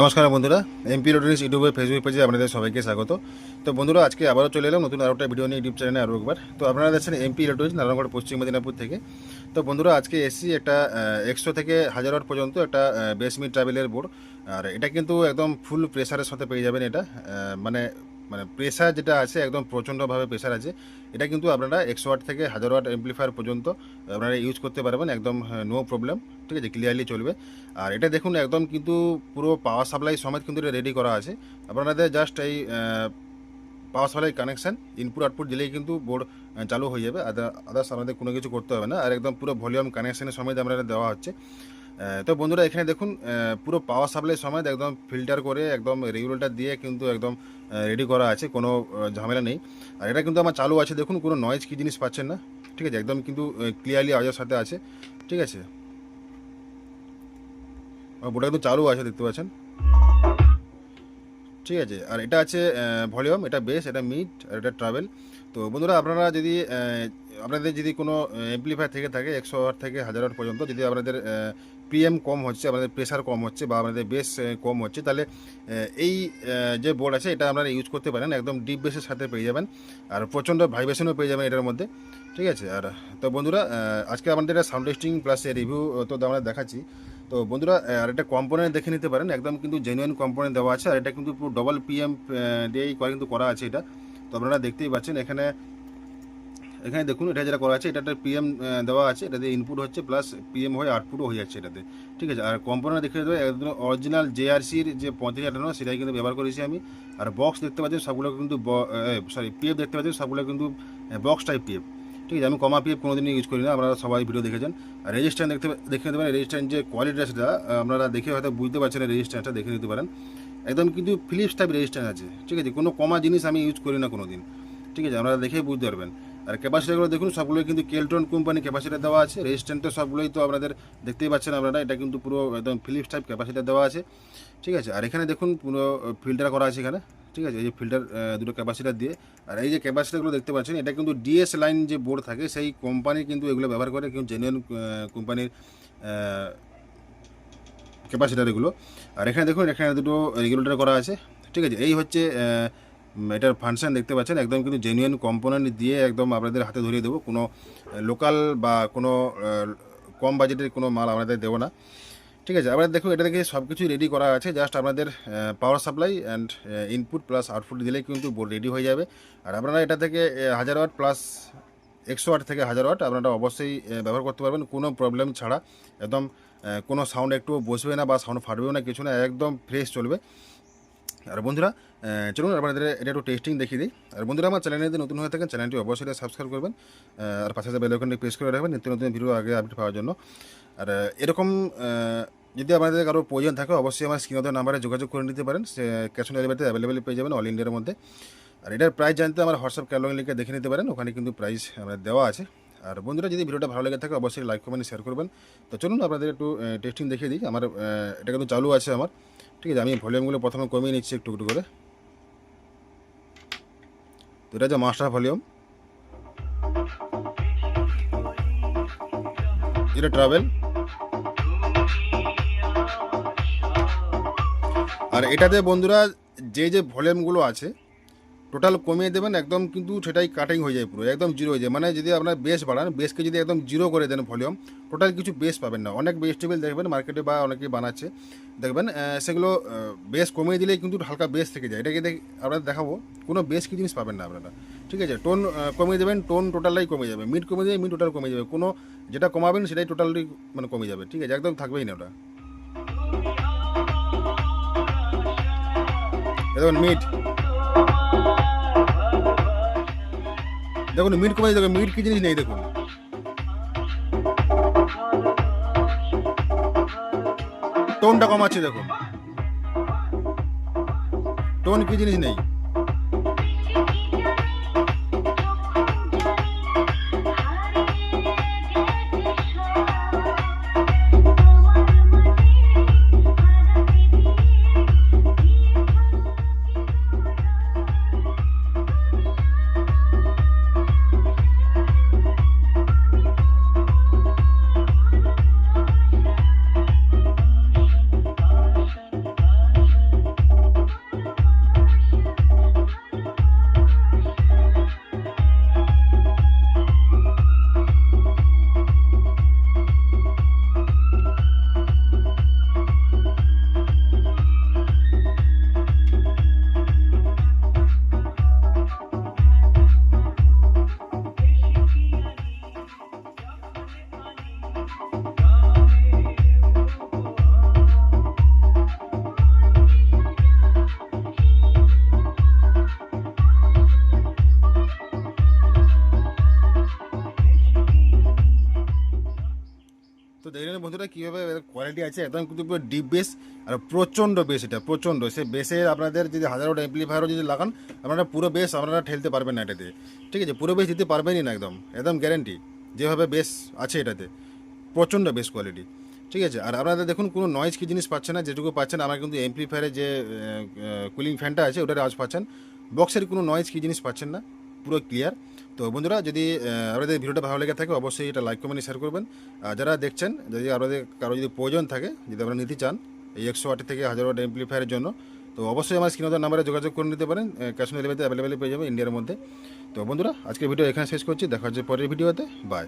নমস্কার বন্ধুরা MP Roadies ইউটিউবে ফেসবুক পেজে আপনাদের সবাইকে স্বাগত। তো বন্ধুরা, আজকে আবারও চলে এলাম নতুন আরও একটা ভিডিও নিয়ে ইউটিউব চ্যানেলে আরও একবার। তো আপনারা দেখছেন এমপি রোডিস নারায়ণগড়, পশ্চিম মেদিনীপুর থেকে। তো বন্ধুরা, আজকে এসি একটা একশো থেকে হাজার ওয়াট পর্যন্ত একটা বেসমি ট্রাভেলের বোর্ড আর এটা কিন্তু একদম ফুল প্রেশারের সাথে পেয়ে যাবেন এটা। মানে মানে প্রেসার যেটা আছে, একদম প্রচণ্ডভাবে প্রেসার আছে, এটা কিন্তু আপনারা একশো ওয়াট থেকে হাজার ওয়াট এমপ্লিফায়ার পর্যন্ত আপনারা ইউজ করতে পারবেন, একদম নো প্রবলেম ঠিক আছে ক্লিয়ারলি চলবে। আর এটা দেখুন, একদম কিন্তু পুরো পাওয়ার সাপ্লাই সমেত কিন্তু এটা রেডি করা আছে। আপনাদের জাস্ট এই power supply connection input output দিলেই কিন্তু বোর্ড চালু হয়ে যাবে। আদার্স আপনাদের কোনো কিছু করতে হবে না। আর একদম পুরো ভলিউম কানেকশানের সমেত আপনাদের দেওয়া হচ্ছে। তো বন্ধুরা, এখানে দেখুন পুরো পাওয়ার সাপ্লাই সমেত একদম ফিল্টার করে, একদম রেগুলেটর দিয়ে কিন্তু একদম রেডি করা আছে, কোনো ঝামেলা নেই। আর এটা কিন্তু আমার চালু আছে, দেখুন, কোনো নয়েজ কি জিনিস পাচ্ছেন না, ঠিক আছে? একদম কিন্তু ক্লিয়ারলি আওয়াজের সাথে আছে, ঠিক আছে? বোর্ডটা কিন্তু চালু আছে, দেখতে পাচ্ছেন? ঠিক আছে? আর এটা আছে ভলিউম এটা বেস এটা মিড আর এটা ট্রাভেল তো বন্ধুরা, আপনারা যদি আপনাদের যদি কোনো এমপ্লিফায়ার থেকে থাকে, একশো ওয়াট থেকে হাজার ওয়াট পর্যন্ত, যদি আপনাদের পিএম কম হচ্ছে, আপনাদের প্রেশার কম হচ্ছে বা আপনাদের বেস কম হচ্ছে, তাহলে এই যে বোর্ড আছে, এটা আপনারা ইউজ করতে পারেন, একদম ডিপ বেসের সাথে পেয়ে যাবেন, আর প্রচণ্ড ভাইব্রেশনও পেয়ে যাবেন এটার মধ্যে, ঠিক আছে? আর, তো বন্ধুরা আজকে আমাদের সাউন্ড টেস্টিং প্লাস রিভিউ তো আমরা দেখাচ্ছি, তো বন্ধুরা আর একটা কম্পোনেন্ট দেখে নিতে পারেন, একদম কিন্তু জেনুইন কম্পোনেন্ট দেওয়া আছে, আর এটা কিন্তু পুরো ডবল পিএম দিয়েই কিন্তু করা আছে এটা, তো আপনারা দেখতেই পাচ্ছেন, এখানে এখানে দেখুন, এটা যেটা করা আছে, এটাতে পিএম দেওয়া আছে, এটাতে ইনপুট হচ্ছে প্লাস পিএম হয়ে আউটপুটও হয়ে যাচ্ছে এটাতে। ঠিক আছে? আর কম্পোনেন্ট দেখে দেবে, একদম অরিজিনাল জেআরসির যে পঁয়ত্রিশ আটান্ন সেটাই কিন্তু ব্যবহার করেছি আমি। আর বক্স দেখতে পাচ্ছেন, সবগুলো কিন্তু সরি পিএফ দেখতে পাচ্ছেন, সবগুলো কিন্তু বক্স টাইপ পিএফ ঠিক আছে? আমি কমা পিএফ কোনোদিনই ইউজ করি না আপনারা সবাই ভিডিও দেখেছেন। আর রেজিস্ট্যান্ট দেখতে দেখে নিতে পারেন রেজিস্ট্যান্ট যে কোয়ালিটিটা সেটা আপনারা দেখে হয়তো বুঝতে পারছেন রেজিস্ট্যান্টটা দেখে নিতে পারেন। একদম কিন্তু ফিলিপস টাইপ রেজিস্ট্যান্ট আছে। ঠিক আছে? কোনো কমা জিনিস আমি ইউজ করি না কোনো দিন ঠিক আছে? আপনারা দেখেই বুঝতে পারবেন। আর ক্যাপাসিটারগুলো দেখুন, সবগুলোই কিন্তু কেলট্রন কোম্পানি ক্যাপাসিটার দেওয়া আছে। রেজিস্ট্যান্টও সবগুলোই তো আপনাদের দেখতেই পাচ্ছেন আপনারা, এটা কিন্তু পুরো একদম ফিলিপস টাইপ ক্যাপাসিটার দেওয়া আছে। ঠিক আছে, আর এখানে দেখুন পুরো ফিল্টার করা আছে এখানে। ঠিক আছে, এই যে ফিল্টার দুটো ক্যাপাসিটার দিয়ে। আর এই যে ক্যাপাসিটারগুলো দেখতে পাচ্ছেন, এটা কিন্তু ডিএস লাইন যে বোর্ড থাকে, সেই কোম্পানি কিন্তু এগুলো ব্যবহার করে, কিন্তু জেনুইন কোম্পানির ক্যাপাসিটার এগুলো। আর এখানে দেখুন, এখানে দুটো রেগুলেটার করা আছে। ঠিক আছে, এই হচ্ছে এটার ফাংশন দেখতে পাচ্ছেন, একদম কিন্তু জেনুইন কম্পোনেন্ট দিয়ে একদম আপনাদের হাতে ধরিয়ে দেবো। কোনো লোকাল বা কোনো কম বাজেটের কোনো মাল আপনাদের দেবো না। ঠিক আছে আপনাদের দেখুন, এটা থেকে সব কিছুই রেডি করা আছে। জাস্ট আপনাদের power supply and input plus output দিলেই কিন্তু বোর্ড রেডি হয়ে যাবে। আর আপনারা এটা থেকে হাজার ওয়াট প্লাস একশো ওয়াট থেকে হাজার ওয়াট আপনারা অবশ্যই ব্যবহার করতে পারবেন। কোনো প্রবলেম ছাড়া, একদম কোনো সাউন্ড একটু বসবে না বা সাউন্ড ফাটবেও না, কিছু না, একদম ফ্রেশ চলবে। আর বন্ধুরা চলুন আপনাদের এটা একটু টেস্টিং দেখিয়ে দিই। আর বন্ধুরা, আমার চ্যানেলে যদি নতুন হয়ে থাকেন চ্যানেলটি অবশ্যই সাবস্ক্রাইব করবেন। আর পাশে বেল আইকনটি প্রেস করে রাখবেন, নিত্য নতুন ভিডিও আগে আপডেট পাওয়ার জন্য। আর এরকম যদি আপনাদের কারও প্রয়োজন থাকে, অবশ্যই আমার স্ক্রিনের নাম্বারে যোগাযোগ করে নিতে পারেন। সে ক্যাশ অন ডেলিভারিতে অ্যাভেলেবেল পেয়ে যাবেন অল ইন্ডিয়ার মধ্যে। আর এটার প্রাইস জানতে আমার হোয়াটসঅ্যাপ ক্যালোগ লিখে দেখে নিতে পারেন, ওখানে কিন্তু প্রাইস আমাদের দেওয়া আছে। আর বন্ধুরা, যদি ভিডিওটা ভালো লেগে থাকে, অবশ্যই লাইক কমেন্ট শেয়ার করবেন। তো চলুন আপনাদের একটু টেস্টিং দেখিয়ে দিই। আমার এটা কিন্তু চালু আছে আমার। ঠিক আছে, আমি ভলিউমগুলো প্রথমে কমিয়ে নিচ্ছি একটু একটু করে। তো এটা হচ্ছে মাস্টার ভলিউম। এটা ট্রাভেল আর এটাতে বন্ধুরা, যে যে ভলিউমগুলো আছে টোটাল কমিয়ে দেবেন, একদম কিন্তু সেটাই কাটিং হয়ে যায় পুরো, একদম জিরো হয়ে যায়। মানে যদি আপনার বেস বাড়ান বেসকে যদি একদম জিরো করে দেন ভলিউম টোটাল কিছু বেস পাবেন না। অনেক বেস টেবিল দেখবেন মার্কেটে বা অনেকেই বানাচ্ছে, দেখবেন সেগুলো বেস কমিয়ে দিলেই কিন্তু হালকা বেস থেকে যায়। এটাকে দেখ, আপনাদের দেখাবো, কোনো বেস কি জিনিস পাবেন না আপনারা। ঠিক আছে টোন কমিয়ে দেবেন টোন টোটালটাই কমে যাবে। মিড কমে যাবে মিড টোটাল কমে যাবে। কোনো যেটা কমাবেন সেটাই টোটালি মানে কমে যাবে। ঠিক আছে, একদম থাকবেই না ওটা। দেখুন মিড দেখুন মিট কমে যাবে মিট কি জিনিস নেই, দেখুন। টোনটা কমাচ্ছে দেখুন। টোন কি জিনিস নেই? কোয়ালিটি আছে, একদম কিন্তু পুরো ডিপ বেস আর প্রচণ্ড বেস এটা, প্রচণ্ড। সে বেসে আপনাদের যদি হাজারো এমপ্লিফায়ারও যদি লাগান, আপনারা পুরো বেস আপনারা ঠেলতে পারবেন না এটাতে। ঠিক আছে, পুরো বেস দিতে পারবেনই না একদম একদম গ্যারেন্টি যেভাবে বেস আছে এটাতে, প্রচণ্ড বেস কোয়ালিটি ঠিক আছে, আর আপনারা দেখুন, কোনো নয়েজ কি জিনিস পাচ্ছেন না, যেটুকু পাচ্ছেন, আমার কিন্তু এমপ্লিফায়ারের যে কুলিং ফ্যানটা আছে, ওটার আওয়াজ পাচ্ছেন। বক্সের কোনো নয়েজ কি জিনিস পাচ্ছেন না। পুরো ক্লিয়ার তো বন্ধুরা, যদি আপনাদের ভিডিওটা ভালো লেগে থাকে, অবশ্যই এটা লাইক কমেন্ট শেয়ার করবেন। আর যারা দেখছেন, যদি আপনাদের কারও যদি প্রয়োজন থাকে, যদি আপনারা নিতে চান, এই একশো আট থেকে হাজার ওয়াট এমপ্লিফায়ারের জন্য, তো অবশ্যই আমার স্ক্রিনের নাম্বারে যোগাযোগ করে নিতে পারেন। ক্যাশ অন ডেলিভারিতে অ্যাভেলেবেল পেয়ে যাবে ইন্ডিয়ার মধ্যে। তো বন্ধুরা, আজকের ভিডিও এখানে শেষ করছি। দেখা হচ্ছে পরের ভিডিওতে বাই